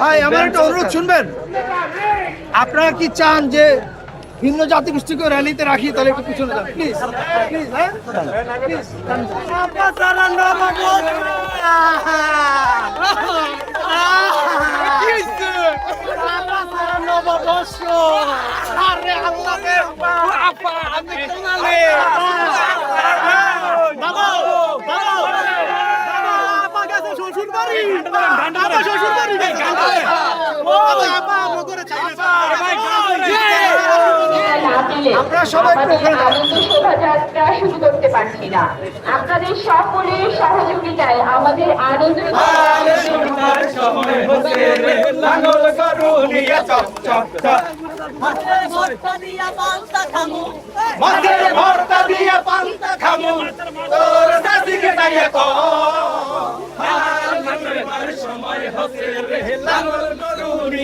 ভাই আমার একটা অনুরোধ শুনবেন আপনারা কি চান যে ভিন্ন জাতি গোষ্ঠীকে র্যালিতে রাখি তাহলে একটু পিছনে যান প্লিজ প্লিজ হ্যাঁ আমরা সবাই আনন্দ শুরু করতে পারছি না। আপনাদের সকলের সহযোগিতায় আমাদের আনন্দ সময় হসে রে লাঙ্গল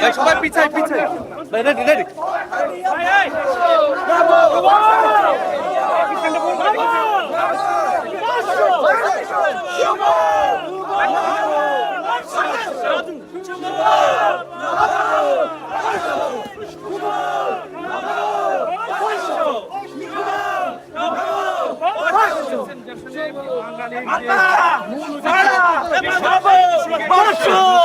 Rechts, Piet, Piet. Nee, nee, nee. Hey, hey. বাঙালি